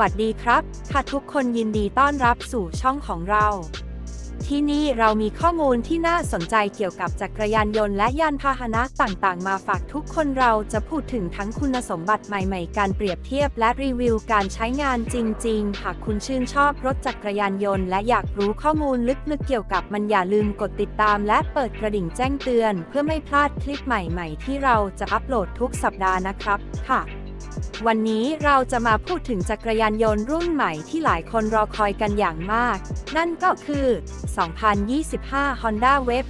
วัสดีครับ ค่ะทุกคนยินดีต้อนรับสู่ช่องของเรา ที่นี่เรามีข้อมูลที่น่าสนใจเกี่ยวกับจักรยานยนต์และยานพาหนะต่างๆ มาฝากทุกคนเราจะพูดถึงทั้งคุณสมบัติใหม่ๆ การเปรียบเทียบและรีวิวการใช้งานจริง ๆ หากคุณชื่นชอบรถจักรยานยนต์และอยากรู้ข้อมูลลึกๆ เกี่ยวกับมันอย่าลืมกดติดตาม และเปิดกระดิ่งแจ้งเตือน เพื่อไม่พลาดคลิปใหม่ ๆ ที่เราจะอัปโหลดทุกสัปดาห์นะครับ ค่ะ วันนี้เราจะมาพูดถึงจักรยานยนต์รุ่นใหม่ที่หลายคนรอคอยกันอย่างมาก นั่นก็คือ 2025 Honda Wave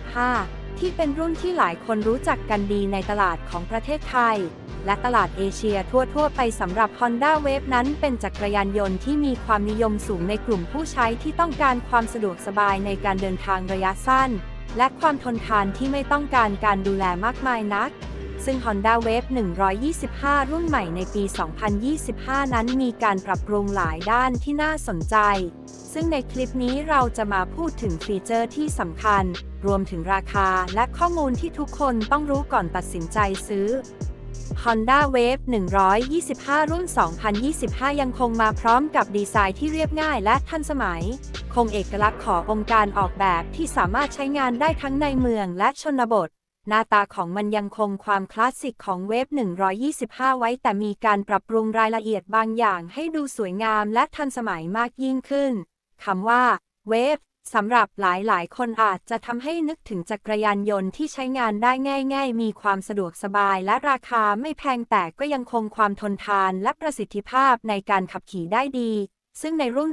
125 ที่เป็นรุ่นที่หลายคนรู้จักกันดีในตลาดของประเทศไทย และตลาดเอเชียทั่ว ๆ ไปสำหรับ Honda Wave นั้นเป็นจักรยานยนต์ที่มีความนิยมสูงในกลุ่มผู้ใช้ที่ต้องการความสะดวกสบายในการเดินทางระยะสั้น และความทนทานที่ไม่ต้องการการดูแลมากมายนัก ซึ่ง Honda Wave 125 รุ่นใหม่ในปี 2025 นั้นมีการปรับปรุงหลายด้านที่น่าสนใจ ซึ่งในคลิปนี้เราจะมาพูดถึงฟีเจอร์ที่สำคัญ รวมถึงราคาและข้อมูลที่ทุกคนต้องรู้ก่อนตัดสินใจซื้อ Honda Wave 125 รุ่น 2025 ยังคงมาพร้อมกับดีไซน์ที่เรียบง่ายและทันสมัย คงเอกลักษณ์ขององค์การออกแบบที่สามารถใช้งานได้ทั้งในเมืองและชนบท หน้าตาของมันยังคงความคลาสสิกของเวฟ 125 ไว้แต่มีการปรับปรุงรายละเอียดบางอย่างให้ดูสวยงามและทันสมัยมากยิ่งขึ้น คำว่า เวฟสำหรับหลายๆ คนอาจจะทำให้นึกถึงจักรยานยนต์ที่ใช้งานได้ง่าย ๆ มีความสะดวกสบายและราคาไม่แพงแต่ก็ยังคงความทนทานและประสิทธิภาพในการขับขี่ได้ดี ซึ่งในรุ่น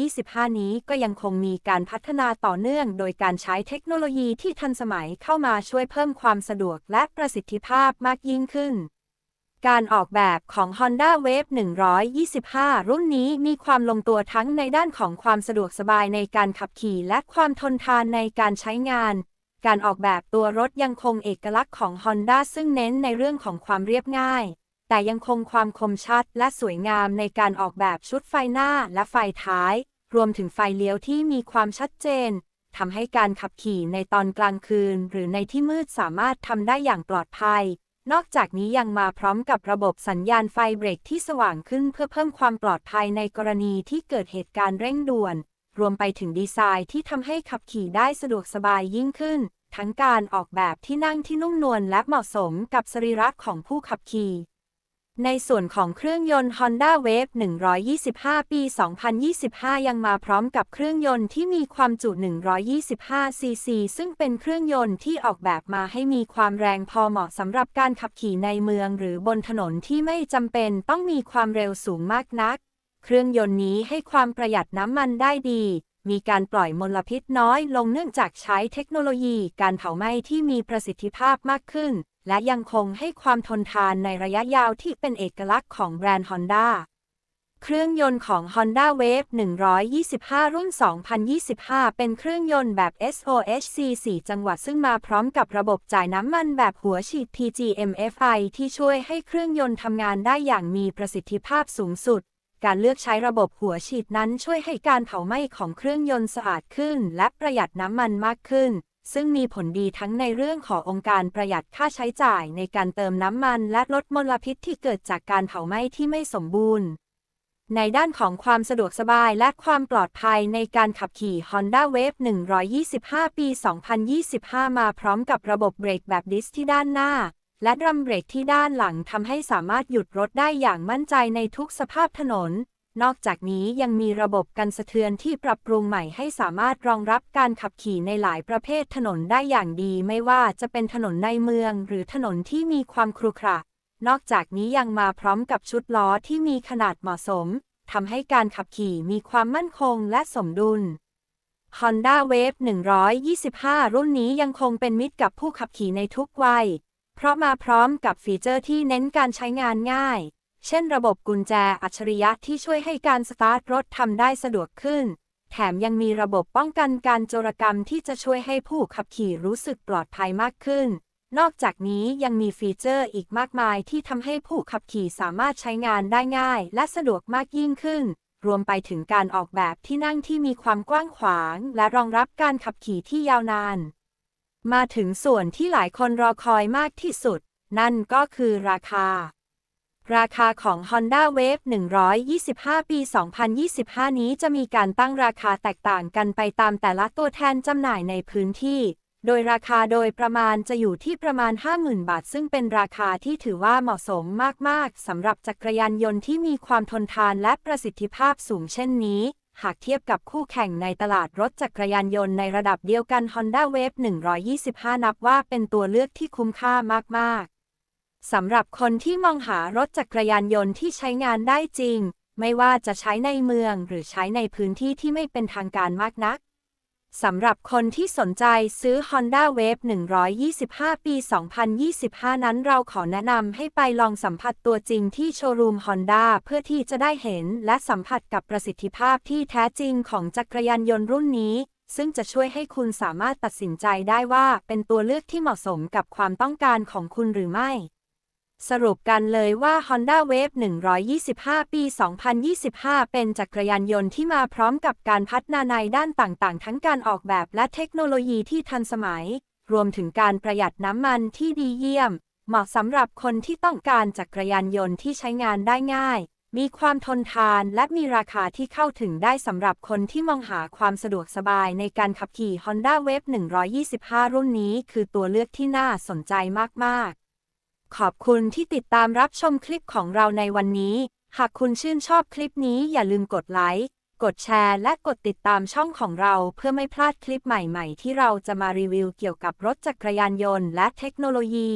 2025 นี้ก็ยังคงมีการพัฒนาต่อเนื่องโดยการใช้เทคโนโลยีที่ทันสมัยเข้ามาช่วยเพิ่มความสะดวกและประสิทธิภาพมากยิ่งขึ้น การออกแบบของ Honda Wave 125 รุ่นนี้มีความลงตัวทั้งในด้านของความสะดวกสบายในการขับขี่และความทนทานในการใช้งาน การออกแบบตัวรถยังคงเอกลักษณ์ของ Honda ซึ่งเน้นในเรื่องของความเรียบง่าย แต่ยังคงความคมชัดและสวยงามในการออกแบบชุดไฟหน้าและไฟท้าย รวมถึงไฟเลี้ยวที่มีความชัดเจนทำให้การขับขี่ในตอนกลางคืน หรือในที่มืดสามารถทำได้อย่างปลอดภัย นอกจากนี้ยังมาพร้อมกับระบบสัญญาณไฟเบรกที่สว่างขึ้นเพื่อเพิ่มความปลอดภัยในกรณีที่เกิดเหตุการณ์เร่งด่วน รวมไปถึงดีไซน์ที่ทำให้ขับขี่ได้สะดวกสบายยิ่งขึ้น ทั้งการออกแบบที่นั่งที่นุ่มนวลและเหมาะสมกับสรีระของผู้ขับขี่ ในส่วนของเครื่องยนต์ Honda Wave 125 ปี 2025 ยังมาพร้อมกับเครื่องยนต์ที่มีความจุ 125 ซีซี ซึ่งเป็นเครื่องยนต์ที่ออกแบบมาให้มีความแรงพอเหมาะสำหรับการขับขี่ในเมืองหรือบนถนนที่ไม่จำเป็นต้องมีความเร็วสูงมากนัก เครื่องยนต์นี้ให้ความประหยัดน้ำมันได้ดี มีการปล่อยมลพิษน้อยลงเนื่องจากใช้เทคโนโลยีการเผาไหม้ที่มีประสิทธิภาพมากขึ้น และยังคงให้ความทนทานในระยะยาวที่เป็นเอกลักษณ์ของแบรนด์ Honda เครื่องยนต์ของ Honda Wave 125 รุ่น 2025 เป็นเครื่องยนต์แบบ SOHC 4 จังหวะซึ่งมาพร้อมกับระบบจ่ายน้ำมันแบบหัวฉีด PGMFI ที่ช่วยให้เครื่องยนต์ทำงานได้อย่างมีประสิทธิภาพสูงสุด การเลือกใช้ระบบหัวฉีดนั้นช่วยให้การเผาไหม้ของเครื่องยนต์สะอาดขึ้น และประหยัดน้ำมันมากขึ้น ซึ่งมีผลดีทั้งในเรื่องขององค์การประหยัดค่าใช้จ่ายในการเติมน้ำมันและลดมลพิษที่เกิดจากการเผาไหม้ที่ไม่สมบูรณ์ ในด้านของความสะดวกสบายและความปลอดภัยในการขับขี่ Honda Wave 125 ปี 2025 มาพร้อมกับระบบเบรกแบบดิสที่ด้านหน้า และดรัมเบรกที่ด้านหลังทำให้สามารถหยุดรถได้อย่างมั่นใจในทุกสภาพถนน นอกจากนี้ยังมีระบบกันสะเทือนที่ปรับปรุงใหม่ให้สามารถรองรับการขับขี่ในหลายประเภทถนนได้อย่างดี ไม่ว่าจะเป็นถนนในเมือง หรือถนนที่มีความครุขระ นอกจากนี้ยังมาพร้อมกับชุดล้อที่มีขนาดเหมาะสมทำให้การขับขี่มีความมั่นคงและสมดุล Honda Wave 125 รุ่นนี้ยังคงเป็นมิตรกับผู้ขับขี่ในทุกวัย เพราะมาพร้อมกับฟีเจอร์ที่เน้นการใช้งานง่าย เช่นระบบกุญแจอัจฉริยะที่ช่วยให้การสตาร์ทรถทำได้สะดวกขึ้น แถมยังมีระบบป้องกันการโจรกรรมที่จะช่วยให้ผู้ขับขี่รู้สึกปลอดภัยมากขึ้น นอกจากนี้ยังมีฟีเจอร์อีกมากมายที่ทำให้ผู้ขับขี่สามารถใช้งานได้ง่าย และสะดวกมากยิ่งขึ้น รวมไปถึงการออกแบบที่นั่งที่มีความกว้างขวาง และรองรับการขับขี่ที่ยาวนาน มาถึงส่วนที่หลายคนรอคอยมากที่สุด นั่นก็คือราคา ราคาของ Honda Wave 125 ปี 2025 นี้จะมีการตั้งราคาแตกต่างกันไปตามแต่ละตัวแทนจำหน่ายในพื้นที่ โดยราคาโดยประมาณจะอยู่ที่ประมาณ 50,000 บาท ซึ่งเป็นราคาที่ถือว่าเหมาะสมมาก ๆ สำหรับจักรยานยนต์ที่มีความทนทานและประสิทธิภาพสูงเช่นนี้ หากเทียบกับคู่แข่งในตลาดรถจักรยานยนต์ในระดับเดียวกัน Honda Wave 125 นับว่าเป็นตัวเลือกที่คุ้มค่ามาก ๆ สำหรับคนที่มองหารถจักรยานยนต์ที่ใช้งานได้จริง ไม่ว่าจะใช้ในเมืองหรือใช้ในพื้นที่ที่ไม่เป็นทางการมากนัก สำหรับคนที่สนใจซื้อ Honda Wave 125 ปี 2025 นั้นเราขอแนะนำให้ไปลองสัมผัสตัวจริงที่โชว์รูม Honda เพื่อที่จะได้เห็นและสัมผัสกับประสิทธิภาพที่แท้จริงของจักรยานยนต์รุ่นนี้ซึ่งจะช่วยให้คุณสามารถตัดสินใจได้ว่าเป็นตัวเลือกที่เหมาะสมกับความต้องการของคุณหรือไม่ สรุปกันเลยว่า Honda Wave 125 ปี 2025 เป็นจักรยานยนต์ที่มาพร้อมกับการพัฒนาในด้านต่างๆ ทั้งการออกแบบและเทคโนโลยีที่ทันสมัย รวมถึงการประหยัดน้ำมันที่ดีเยี่ยม เหมาะสำหรับคนที่ต้องการจักรยานยนต์ที่ใช้งานได้ง่าย มีความทนทานและมีราคาที่เข้าถึงได้สำหรับคนที่มองหาความสะดวกสบายในการขับขี่ Honda Wave 125 รุ่นนี้ คือตัวเลือกที่น่าสนใจมากๆ ขอบคุณที่ติดตามรับชมคลิปของเราในวันนี้ หากคุณชื่นชอบคลิปนี้อย่าลืมกดไลค์ กดแชร์ และกดติดตามช่องของเราเพื่อไม่พลาดคลิปใหม่ๆ ที่เราจะมารีวิวเกี่ยวกับรถจักรยานยนต์และเทคโนโลยี